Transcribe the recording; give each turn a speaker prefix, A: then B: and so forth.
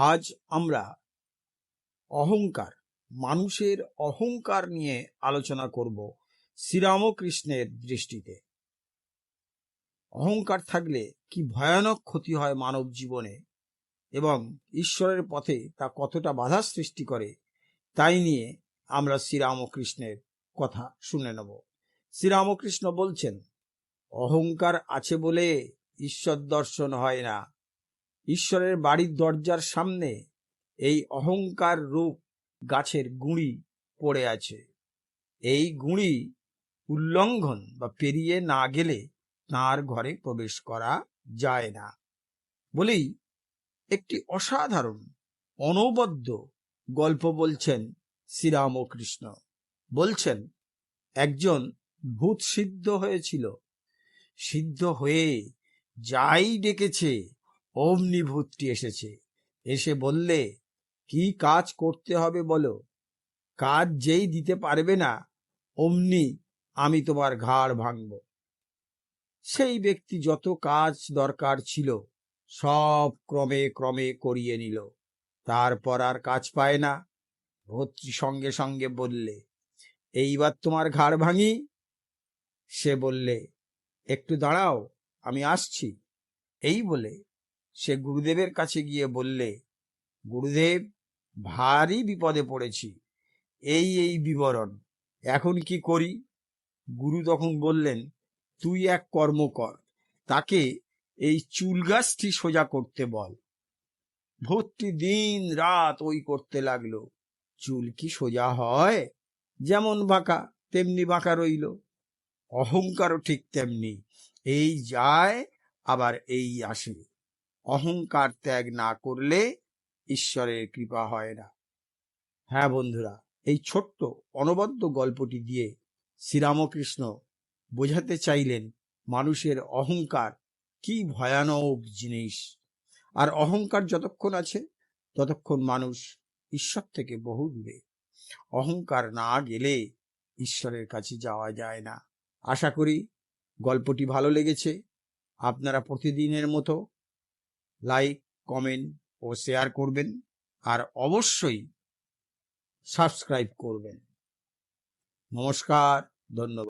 A: আজ আমরা অহংকার, মানুষের অহংকার নিয়ে আলোচনা করব শ্রীরামকৃষ্ণের দৃষ্টিতে। অহংকার থাকলে কি ভয়ানক ক্ষতি হয় মানব জীবনে এবং ঈশ্বরের পথে তা কতটা বাধা সৃষ্টি করে, তাই নিয়ে আমরা শ্রীরামকৃষ্ণের কথা শুনে নেব। শ্রীরামকৃষ্ণ বলছেন, অহংকার আছে বলে ঈশ্বর দর্শন হয় না। ঈশ্বরের বাড়ির দরজার সামনে এই অহংকার রূপ গাছের গুঁড়ি পড়ে আছে। এই গুঁড়ি উল্লঙ্ঘন বা পেরিয়ে না গেলে তাঁর ঘরে প্রবেশ করা যায় না। বলেই একটি অসাধারণ, অনবদ্য গল্প বলছেন শ্রীরামকৃষ্ণ। বলছেন, একজন ভূত সিদ্ধ হয়েছিল। সিদ্ধ হয়ে যাই ডেকেছে অমনি ভূতটি এসেছে। এসে বললে, কি কাজ করতে হবে বলো? কাজ যেই দিতে পারবে না, অমনি আমি তোমার ঘাড় ভাঙব। সেই ব্যক্তি যত কাজ দরকার ছিল, সব ক্রমে ক্রমে করিয়ে নিল। তারপর আর কাজ পায় না। ভর্তৃ সঙ্গে সঙ্গে বললে, এইবার তোমার ঘাড় ভাঙি? সে বললে, একটু দাঁড়াও, আমি আসছি। এই বলে সে গুরুদেবের কাছে গিয়ে বললে, গুরুদেব, ভারী বিপদে পড়েছি। এই এই বিবরণ, এখন কি করি? গুরু তখন বললেন, তুই এক কর্ম কর, তাকে এই চুল গাছটি সোজা করতে বল। ভর্তি দিন রাত ওই করতে লাগল। চুল কি সোজা হয়? যেমন বাঁকা, তেমনি বাঁকা রইল। অহংকারও ঠিক তেমনি। এই যায়, আবার এই আসে। অহংকার ত্যাগ না করলে ঈশ্বরের কৃপা হয় না। হ্যাঁ বন্ধুরা, এই ছোট্ট অনবদ্য গল্পটি দিয়ে শ্রীরামকৃষ্ণ বোঝাতে চাইলেন মানুষের অহংকার কি ভয়ানক জিনিস। আর অহংকার যতক্ষণ আছে, ততক্ষণ মানুষ ঈশ্বর থেকে বহু দূরে। অহংকার না গেলে ঈশ্বরের কাছে যাওয়া যায় না। আশা করি গল্পটি ভালো লেগেছে। আপনারা প্রতিদিনের মতো লাইক কমেন্ট ও শেয়ার করবেন আর অবশ্যই সাবস্ক্রাইব করবেন। নমস্কার ধন্যবাদ।